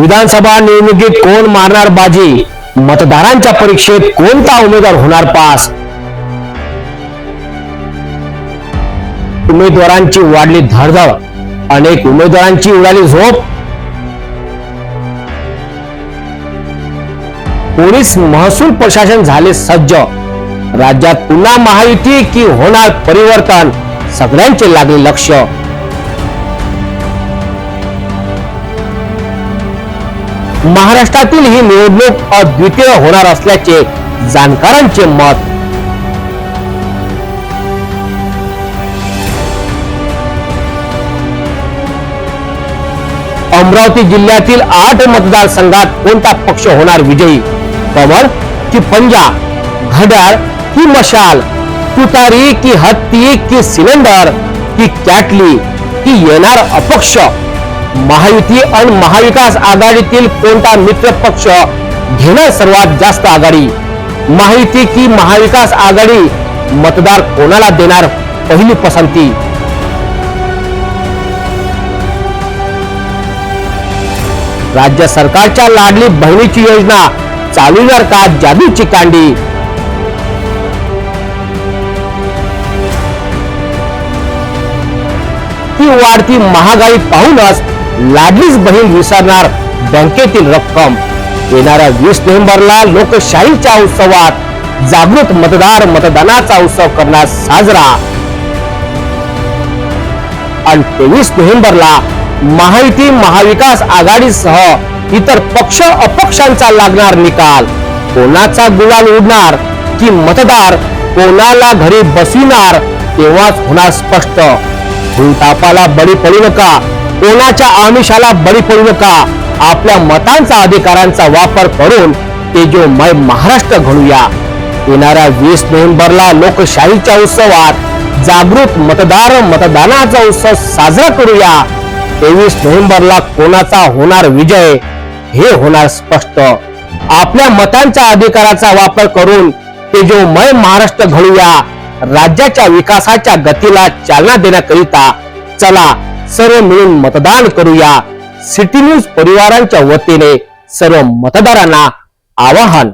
विधानसभा निवडणुकीत कोण मारणार बाजी? मतदारांच्या परीक्षेत कोणता उमेदवार होणार पास? उमेदवारांची वाढली धडधड. अनेक उमेदवारांची उडाली झोप. पोलीस महसूल प्रशासन झाले सज्ज. राज्यात पुन्हा महायुती की होणार परिवर्तन? सगळ्यांचे लागले लक्ष. महाराष्ट्रातील ही निवडणूक अद्वितीय होणार असल्याचे जाणकारांचे मत. अमरावती जिल्ह्यातील आठ मतदारसंघात कोणता पक्ष होणार विजयी? कमळ की पंजा? घड्याळ की मशाल? तुतारी की हत्ती की सिलेंडर? की कॅटली? की येणार अपक्ष? महायुती आणि महाविकास आघाडीतील कोणता मित्र पक्ष घेणार सर्वात जास्त आघाडी? महायुती की महाविकास आघाडी? मतदार कोणाला देणार पहिली पसंती? राज्य सरकारच्या लाडली बहिणीची योजना चालविणार का? जादूची कांडी? ती वाढती महागाई पाहूनच लाडलीच बहीण विसरणार बँकेतील रक्कम. येणाऱ्या वीस नोव्हेंबरला लोकशाहीच्या उत्सवात जागृत मतदार मतदानाचा उत्सव करण्यास साजरा. आणि तेवीस नोव्हेंबरला महायुती महाविकास आघाडीसह इतर पक्ष अपक्षांचा लागणार निकाल. कोणाचा गुलाल उडणार? की मतदार कोणाला घरी बसविणार? तेव्हाच होणार स्पष्ट. भूतापाला बळी पडू नका. कोणाच्या आमिषाला बळी पडू नका. आपल्या मतांचा अधिकारांचा वापर करून तेजोमय महाराष्ट्र घडूया. येणाऱ्या वीस नोव्हेंबरला लोकशाहीच्या उत्सवात जागृत मतदार मतदानाचा उत्सव साजरा करूया. तेवीस नोव्हेंबरला कोणाचा होणार विजय? हे होणार स्पष्ट. आपल्या मतांच्या अधिकाराचा वापर करून तेजोमय महाराष्ट्र घडूया. राज्याच्या विकासाच्या गतीला चालना देण्याकरिता चला सर्व मिळून मतदान करूया. सिटी न्यूज परिवारांच्या वतीने सर्व मतदारांना आवाहन.